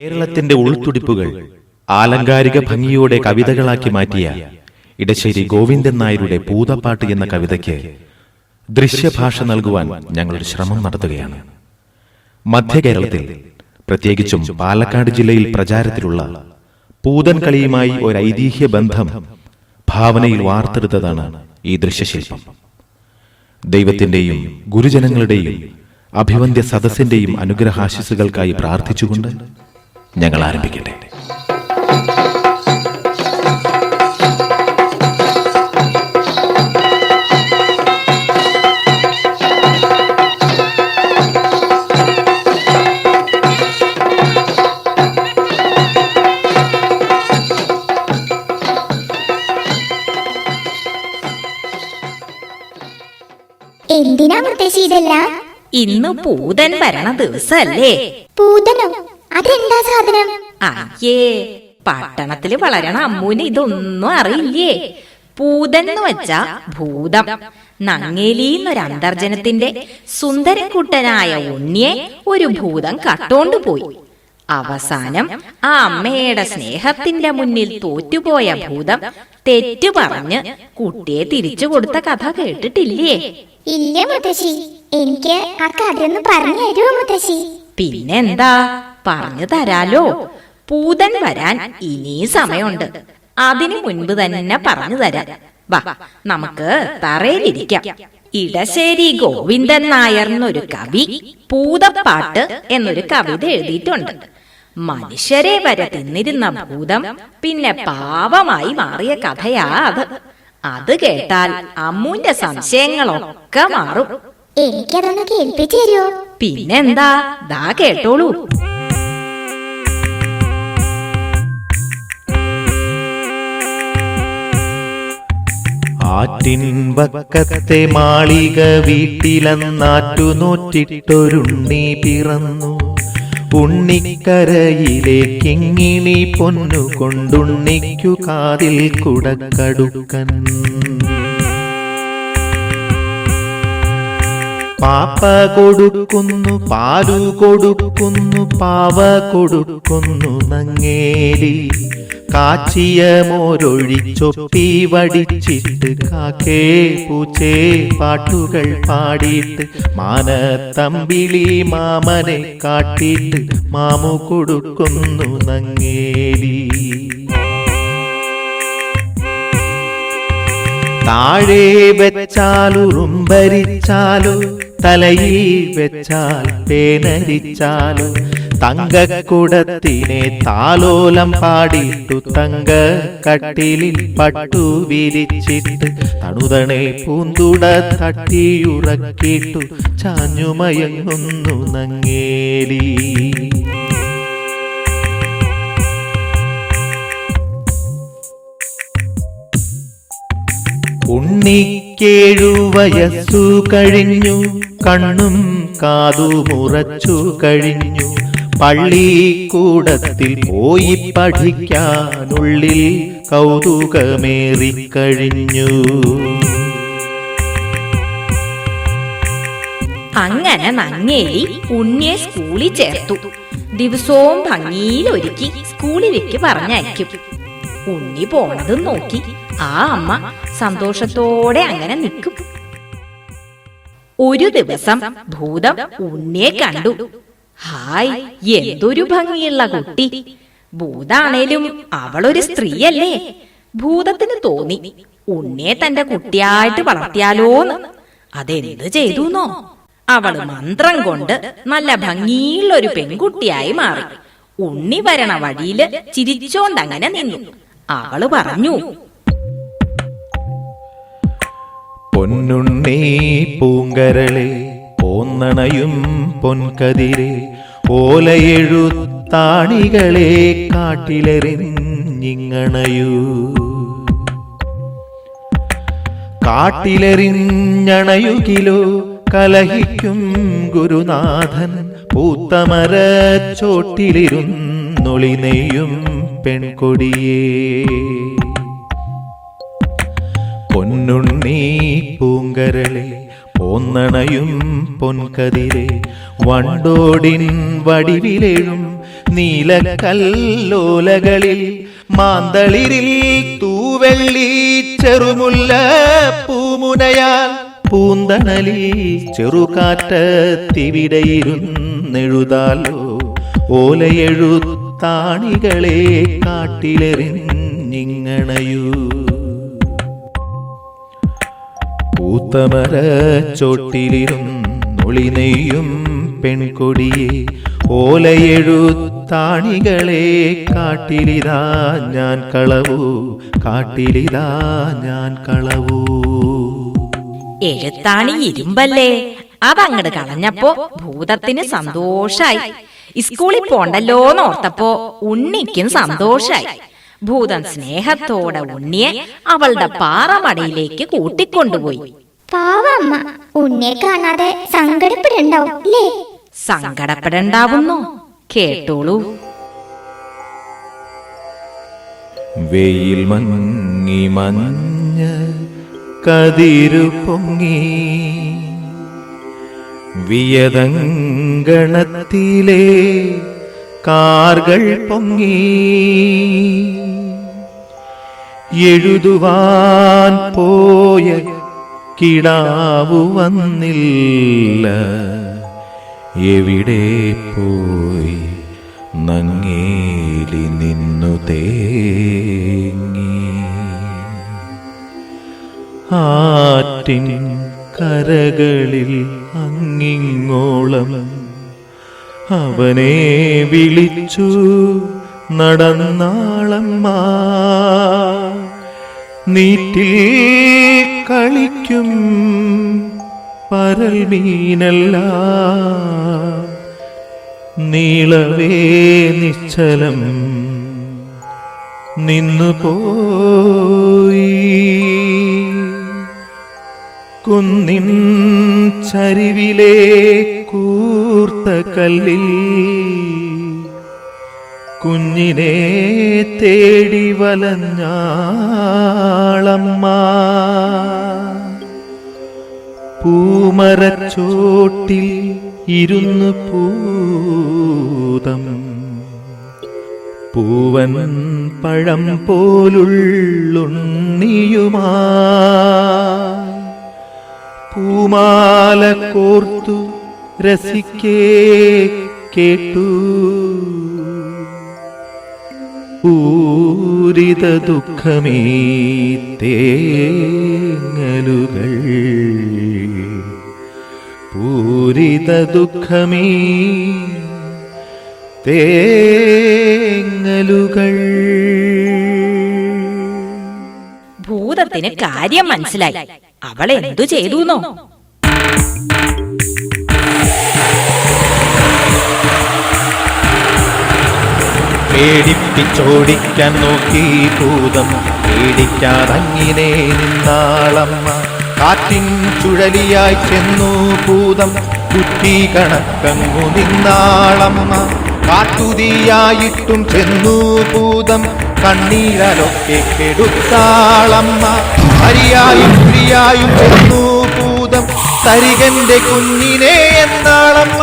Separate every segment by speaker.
Speaker 1: കേരളത്തിന്റെ ഉൾത്തുടിപ്പുകൾ ആലങ്കാരിക ഭംഗിയോടെ കവിതകളാക്കി മാറ്റിയ ഇടശ്ശേരി ഗോവിന്ദൻ നായരുടെ പൂതപ്പാട്ട് എന്ന കവിതയ്ക്ക് ദൃശ്യഭാഷ നൽകുവാൻ ഞങ്ങളൊരു ശ്രമം നടത്തുകയാണ്. മധ്യ കേരളത്തിൽ പ്രത്യേകിച്ചും പാലക്കാട് ജില്ലയിൽ പ്രചാരത്തിലുള്ള പൂതൻ കളിയുമായി ഒരു ഐതിഹ്യ ബന്ധം ഭാവനയിൽ വാർത്തെടുത്തതാണ് ഈ ദൃശ്യശില്പം. ദൈവത്തിന്റെയും ഗുരുജനങ്ങളുടെയും അഭിവന്ധ്യ സദസ്സിന്റെയും അനുഗ്രഹാശിസുകൾക്കായി പ്രാർത്ഥിച്ചുകൊണ്ട് ഞങ്ങൾ ആരംഭിക്കട്ടെ.
Speaker 2: എന്തിനാ മുത്തശ്ശി ഇതെല്ലാം?
Speaker 3: ഇന്ന് പൂതൻ വരണ ദിവസല്ലേ?
Speaker 2: പൂതനോ? അതെന്താ സാധനം?
Speaker 3: അയ്യേ പട്ടണത്തിൽ വളരണ അമ്മൂന് ഇതൊന്നും അറിയില്ലേ? പൂതൻ എന്ന് വെച്ചാ ഭൂതം. നങ്ങേലി എന്നൊരു അന്തർജനത്തിന്റെ സുന്ദരക്കുട്ടനായ ഉണ്ണിയെ ഒരു ഭൂതം കട്ടോണ്ടു പോയി. അവസാനം ആ അമ്മയുടെ സ്നേഹത്തിന്റെ മുന്നിൽ തോറ്റുപോയ ഭൂതം തെറ്റു പറഞ്ഞ് കുട്ടിയെ തിരിച്ചു കൊടുത്ത കഥ കേട്ടിട്ടില്ലേ?
Speaker 2: ഇല്ല മുത്തശ്ശി. എനിക്ക് ആ കഥയൊന്ന് പറഞ്ഞു തരുമോ മുത്തശ്ശി?
Speaker 3: പിന്നെന്താ? പറഞ്ഞു തരാലോ. പൂതൻ വരാൻ ഇനിയും സമയമുണ്ട്. അതിനു മുൻപ് തന്നെ പറഞ്ഞു തരാം. വാ നമുക്ക് തറയിലിരിക്കാം. ഇടശ്ശേരി ഗോവിന്ദൻ നായർ എന്നൊരു കവി പൂതപ്പാട്ട് എന്നൊരു കവിത എഴുതിയിട്ടുണ്ട്. മനുഷ്യരെ വരെ തിന്നിരുന്ന ഭൂതം പിന്നെ പാവമായി മാറിയ കഥയാ അത്. അത് കേട്ടാൽ അമ്മുന്റെ സംശയങ്ങളൊക്കെ മാറും.
Speaker 2: എനിക്കതൊന്ന് കേൾപ്പിച്ചു തരുമോ
Speaker 3: പിന്നെന്താ? ദാ കേട്ടോളൂ.
Speaker 1: ആറ്റിൻ വക്കത്തെ മാളിക വീട്ടിലെന്നാറ്റു നോറ്റിട്ടൊരുണ്ണി പിറന്നു. ഉണ്ണിക്കരയിലെ കിങ്ങിണി പൊന്നു കൊണ്ടുണ്ണിക്കു കാതിൽ കുടക്കടുക്കൻ. പാപ്പ കൊടുക്കുന്നു പാലു കൊടുക്കുന്നു പാവ കൊടുക്കുന്നു നങ്ങേലി. കാച്ചിയ മോരൊഴിച്ചൊപ്പി വടിച്ചിട്ട് കാക്കേ പൂച്ചേ പാട്ടുകൾ പാടിയിട്ട് മാനത്തമ്പിളി മാമനെ കാട്ടിയിട്ട് മാമു കൊടുക്കുന്നു നങ്ങേലി. താഴെ വെച്ചാലു റുമ്പരിച്ചാലു തലയിൽ വെച്ചാൽ പേനരിച്ചാലു തങ്കക്കുടത്തിനെ താലോലം പാടിയിട്ടു തങ്ക കട്ടിലിൽ പട്ടു വിരിച്ചിട്ട് തണുതണെ പൂന്തുട തട്ടിയുറക്കിട്ടു ചാഞ്ഞുമയങ്ങുന്നു നങ്ങേലി. ഉണ്ണിക്കേഴു വയസ്സു കഴിഞ്ഞു കണ്ണും കാതു മുറച്ചു കഴിഞ്ഞു. പള്ളിക്കൂടത്തിൽ പോയി പഠിക്കാനുള്ളിൽ കൗതുകമേറിക്കഴിഞ്ഞു.
Speaker 3: അങ്ങനെ നങ്ങേലി ഉണ്ണിയെ സ്കൂളിൽ ചേർത്തു. ദിവസവും ഭംഗിയിലൊരുക്കി സ്കൂളിലേക്ക് പറഞ്ഞയക്കും. ഉണ്ണി പോണതും നോക്കി ആ അമ്മ സന്തോഷത്തോടെ അങ്ങനെ നിൽക്കും. ഒരു ദിവസം ഭൂതം ഉണ്ണിയെ കണ്ടു. ഹായ് എന്തൊരു ഭംഗിയുള്ള കുട്ടി. ഭൂതാണേലും അവളൊരു സ്ത്രീയല്ലേ. ഭൂതത്തിന് തോന്നി ഉണ്ണിയെ തന്റെ കുട്ടിയായിട്ട് വളർത്തിയാലോന്ന്. അതെന്ത് ചെയ്തുന്നോ. അവൾ മന്ത്രം കൊണ്ട് നല്ല ഭംഗിയുള്ള ഒരു പെൺകുട്ടിയായി മാറി. ഉണ്ണി വരണ വഴിയിൽ ചിരിച്ചോണ്ടങ്ങനെ നിന്നു. അവൾ പറഞ്ഞു
Speaker 1: പൊന്നുണ്ണി പൂങ്കരളെ പോന്നണയും പൊൻകതിരെ ഓലയെഴുത്താണികളെ കാട്ടിലെറിഞ്ഞിങ്ങണയൂ. കാട്ടിലെറിഞ്ഞണയുകിലോ കലഹിക്കും ഗുരുനാഥൻ പൂത്തമര ചോട്ടിലിരുന്നൊളി പെൺകൊടിയേ. പൊന്നുണ്ണി പൂങ്കരളെ പോന്നണയും പൊൻകതിരെ വണ്ടോടിൻ വടിവിലെഴും നീലക്കല്ലോലകളിൽ മാന്തളിരിൽ തൂവെള്ളി ചെറുമുല്ല പൂമുനയാൽ പൂന്തണലിൽ ചെറുകാറ്റത്തിവിടെയിരുന്നെഴുതാലോ ഓലയെഴുത്താണികളെ കാട്ടിലെറിഞ്ഞിങ്ങണയൂ. പൂത്തമര ചോട്ടിലിരുന്നൊളി നെയ്യും പെൺകൊടിയെ. ഓലയെഴുത്താണികളെ കാട്ടിലിതാ ഞാൻ കളവൂ കാട്ടിലിതാ ഞാൻ കളവൂ.
Speaker 3: എഴുത്താണി ഇരുമ്പല്ലേ? അതങ്ങട് കളഞ്ഞപ്പോ ഭൂതത്തിന് സന്തോഷായി. സ്കൂളിൽ പോണ്ടല്ലോന്ന് ഓർത്തപ്പോ ഉണ്ണിക്കും സന്തോഷായി. ഭൂതം സ്നേഹത്തോടെ ഉണ്ണിയെ അവളുടെ പാറമടയിലേക്ക് കൂട്ടിക്കൊണ്ടുപോയി.
Speaker 2: പാവമ്മ ഉന്നെ കാണാതെ സങ്കടപ്പെടണ്ടാവും അല്ലേ?
Speaker 3: സങ്കടപ്പെടണ്ടാവുന്നു. കേട്ടോളൂ.
Speaker 1: വെയിൽ മങ്ങി മഞ്ഞ കതിരു പൊങ്ങി. വിയതങ്കണത്തിലെ കാർകൾ പൊങ്ങി. എഴുതുവാൻ പോയ കിടാവു വന്നില്ല. എവിടെ പോയി നങ്ങേലി നിന്നു തേങ്ങി? ആറ്റിൻ കരകളിൽ അങ്ങിങ്ങോളം അവനെ വിളിച്ചു നടന്നാളമ്മ. നീറ്റിൽ കളിക്കും പരൽ മീനല്ല. നീളവേ നിശ്ചലം നിന്നു പോയി കുന്നിൻ ചരിവിലെ കൂർത്ത കല്ലിൽ കുഞ്ഞിനെ തേടി വലഞ്ഞാളമ്മ. പൂമരച്ചോട്ടിൽ ഇരുന്ന് പൂതം. പൂവൻ പഴം പോലുള്ളുണ്ണിയുമാ. പൂമാല കോർത്തു രസിക്കേ കേട്ടു. പൂരിത ദുഃഖമേ തേങ്ങലുകൾ. പൂരിത ദുഃഖമേ തേങ്ങലുകൾ.
Speaker 3: ഭൂതത്തിന് കാര്യം മനസ്സിലായി. അവൾ എന്തു ചെയ്തുന്നോ?
Speaker 1: പേടിപ്പിച്ചോടിക്കാൻ നോക്കി ഭൂതം. പേടിക്കാതങ്ങിനെ നിന്നാളമ്മ. കാറ്റിൻ ചുഴലിയായി ചെന്നു ഭൂതം. കുറ്റി കണക്കങ്ങു നിന്നാളമ്മ. കാട്ടുതീയായിട്ടും ചെന്നു ഭൂതം. കണ്ണീരലൊക്കെ കെടുത്താളമ്മ. അരിയായും പ്രിയായും ചെന്നു ഭൂതം. തരികന്റെ കുഞ്ഞിനെ എന്നാളമ്മ.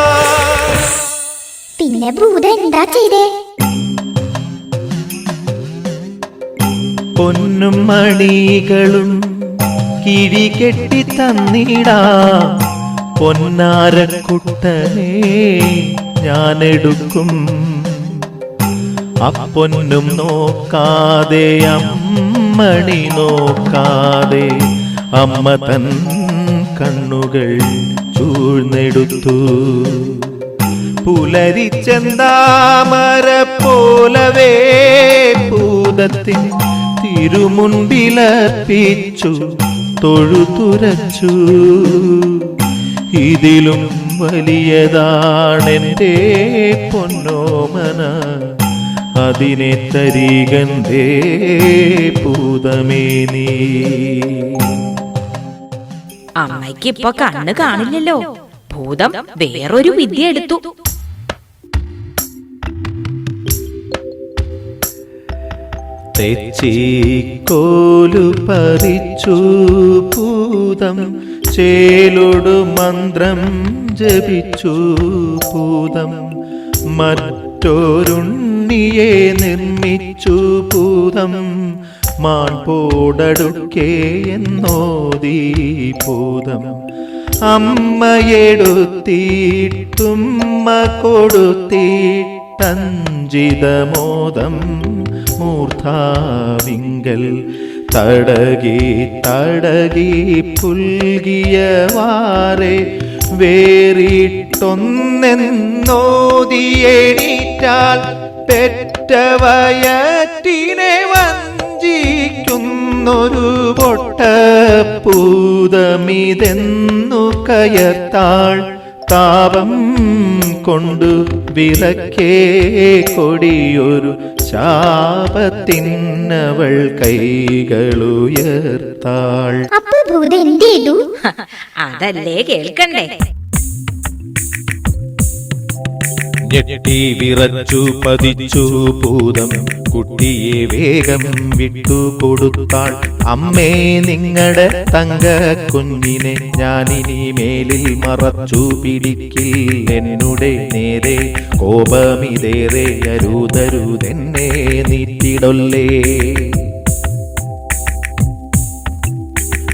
Speaker 2: പിന്നെ ഭൂതം എന്താ ചെയ്തേ?
Speaker 1: പൊന്നും മണികളും കിഴികെട്ടി തന്നിടാ. പൊന്നാരക്കുട്ടനെ ഞാനെടുക്കും. അപ്പൊന്നും നോക്കാതെ അമ്മണി നോക്കാതെ അമ്മ തൻ കണ്ണുകൾ ചൂഴ്ന്നെടുത്തു. പുലരിച്ചെന്താമര പോലവേ ഭൂതത്തിൻ തിരുമുൻപിലപ്പിച്ചു തൊഴുതുരച്ചു. ഇതിലും വലിയതാണെന്റെ പൊന്നോമന. അതിനെ തരികന്തേ പൂതമേ നീ.
Speaker 3: അമ്മയ്ക്ക് ഇപ്പൊ കണ്ണ് കാണില്ലല്ലോ. ഭൂതം വേറൊരു വിദ്യ എടുത്തു.
Speaker 1: തെച്ചിക്കോലു പറിച്ചു പൂതം ചേലൊടു മന്ത്രം ജപിച്ചു പൂതം മറ്റൊരുണ്ണിയെ നിർമ്മിച്ചു ഭൂതം മാൺപോടടുക്കേ എന്നോദീ പൂതം അമ്മയെടുത്തിട്ടുമ്മ കൊടുത്തിട്ടഞ്ചിതമോദം മൂർധാവിങ്കൽ തടകി തടകി പുൽകിയ വാറെ വേറിട്ടൊന്നെന്നോതിയേണീറ്റാൽ പെറ്റവയറ്റിനെ വഞ്ചിക്കുന്നൊരു പൊട്ട പൊട്ടപ്പൂതമിതെന്നു കയർത്താൾ താപം കൊണ്ടു വിറക്കേ കൊടിയൊരു ശാപത്തിന്നവൾ കൈകളുയർത്താൾ.
Speaker 2: അപ്പൊ ഭൂത എന്ത് ചെയ്തു
Speaker 3: അതല്ലേ കേൾക്കണ്ടേ?
Speaker 1: ഞെട്ടി വിറച്ചു പതിച്ചു ഭൂതം. കുട്ടിയെ വേഗം വിട്ടു കൊടുത്താൾ. അമ്മേ നിങ്ങളുടെ തങ്ക കുഞ്ഞിനെ ഞാനിനി മേലിൽ മറച്ചു പിടിക്കിൽ എന്നുടെ നേരെ കോപമിതേറെ അരുതരുതെന്നെ നീറ്റിടൊല്ലേ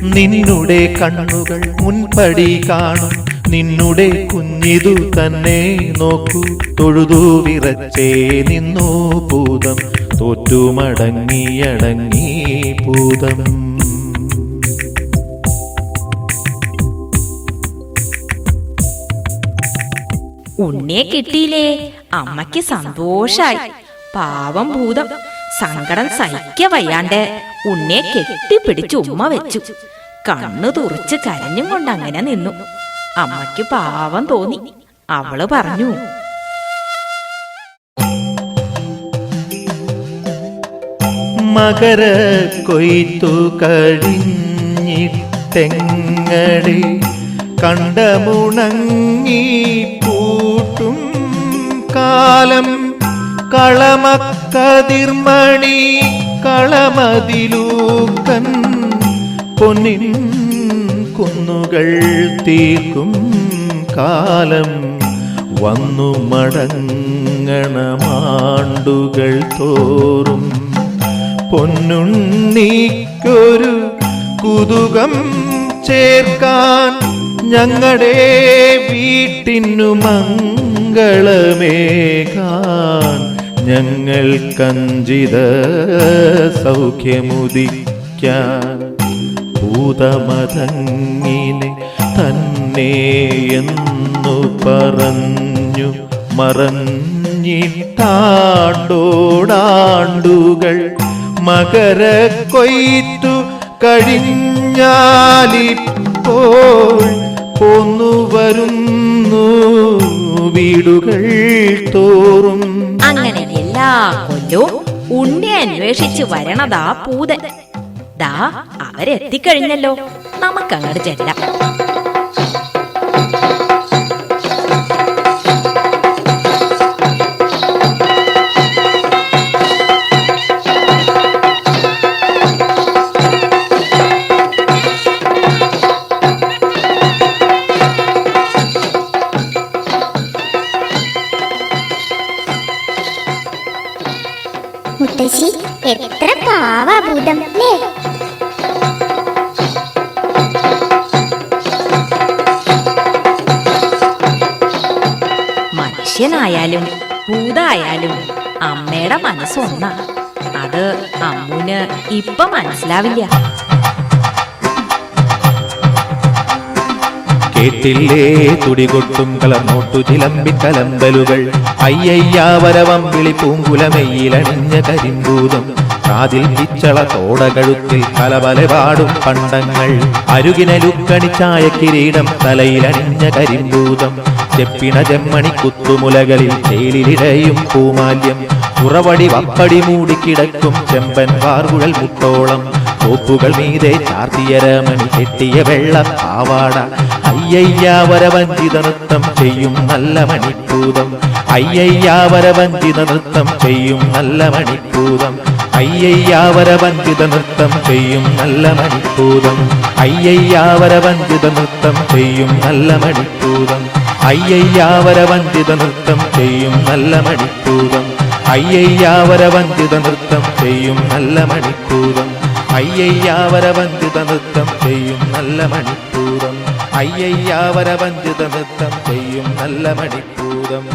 Speaker 1: നിന്നുടെ കണ്ണുകൾ മുൻപടി കാണും. നിന്നുടെ കുഞ്ഞിതു തന്നെ നോക്കൂ. തൊഴുതു വിറച്ചേ നിന്നു ഭൂതം. തോറ്റുമടങ്ങിയടങ്ങി ഭൂതം.
Speaker 3: ഉണ്ണിയെ കിട്ടിയില്ലേ? അമ്മയ്ക്ക് സന്തോഷായി. പാവം ഭൂതം. സങ്കടം സഹിക്ക വയ്യാണ്ട് ഉണ്ണിയെ കെട്ടിപ്പിടിച്ച് ഉമ്മ വെച്ചു. കണ്ണു തുറിച്ച് കരഞ്ഞും കൊണ്ട് അങ്ങനെ നിന്നു. അമ്മയ്ക്ക് പാവം തോന്നി. അവൾ പറഞ്ഞു.
Speaker 1: മകര കൊയ്ത്തു കഴിഞ്ഞിട്ടെങ്ങടി കണ്ടമുണങ്ങി പൂട്ടും കാലം. കളമക്കതിർമണി കളമതിലൂക്കൻ പൊന്നിൻ കുന്നുകൾ തീർക്കും കാലം. വന്നു മടങ്ങണമാണ്ടുകൾ തോറും. പൊന്നുണ്ണിക്കൊരു കുതുകം ചേർക്കാൻ ഞങ്ങളുടെ വീട്ടിനു മംഗളമേകാൻ ഞങ്ങൾ കഞ്ചിത സൗഖ്യമുദിക്കാൻ. ഭൂതമതങ്ങിനെ തന്നെ എന്നു പറഞ്ഞു. മറഞ്ഞിട്ടാണ്ടോടാണ്ടുകൾ മകര കൊയ്ത്തു കഴിഞ്ഞാലിപ്പോൾ പോന്നു വരുന്നു വീടുകൾ തോറും.
Speaker 3: അങ്ങനെ എല്ലാ കൊല്ലവും ഉണ്ണി അന്വേഷിച്ച് വരണതാ പൂതൻ. ദാ അവരെത്തിക്കഴിഞ്ഞല്ലോ. നമുക്കങ്ങോട്ട് ചെല്ലാം.
Speaker 2: മുത്തശ്ശി എത്ര പാവാ ഭൂതം അല്ലേ?
Speaker 3: മനുഷ്യനായാലും ഭൂതായാലും അമ്മയുടെ മനസ്സൊന്നാ. അത് അമ്മുന് ഇപ്പൊ മനസ്സിലാവില്ല.
Speaker 1: കേട്ടില്ലേ? തുടികൊട്ടും കലർന്നോട്ടു ചിലമ്പി കലമ്പലുകൾ അയ്യയ്യാവരവം വിളി പൂങ്കുലമയിലണിഞ്ഞ കരിമ്പൂതം. കാതിൽ പിച്ചള തോടകഴുത്തിൽ കലബലപാടും പണ്ടങ്ങൾ. അരുകിനലുക്കണിച്ചായ കിരീടം തലയിലണിഞ്ഞ കരിമ്പൂതം. ചെപ്പിണ ജമ്മണി കുത്തുമുലകളിൽ ചേലിലിടയും പൂമാല്യം. ഉറവടി വപ്പടി മൂടിക്കിടക്കും ചെമ്പൻ വാർകുഴൽ മുട്ടോളം തോപ്പുകൾ മീതെ ചാർത്തിയ രമണി കെട്ടിയ വെള്ളം പാവാട. അയ്യയ്യാവരവഞ്ചിത നൃത്തം ചെയ്യും നല്ല മണിപ്പൂതം അയ്യയ്യാവരവഞ്ചിത നൃത്തം ചെയ്യും നല്ല മണിപ്പൂതം അയ്യയ്യാവരവഞ്ചിത നൃത്തം ചെയ്യും നല്ല മണിപ്പൂതം അയ്യയ്യാവരവഞ്ചിത നൃത്തം ചെയ്യും നല്ല മണിപ്പൂതം അയ്യയ്യാവര വഞ്ചിത നൃത്തം ചെയ്യും നല്ല മണിക്കൂതം അയ്യയ്യാവര വഞ്ചിത നൃത്തം ചെയ്യും നല്ല മണിക്കൂതം അയ്യയ്യാവര വഞ്ചിത നൃത്തം ചെയ്യും നല്ല മണിക്കൂതം അയ്യയ്യാവര വഞ്ചിത നൃത്തം ചെയ്യും നല്ല മണിക്കൂതം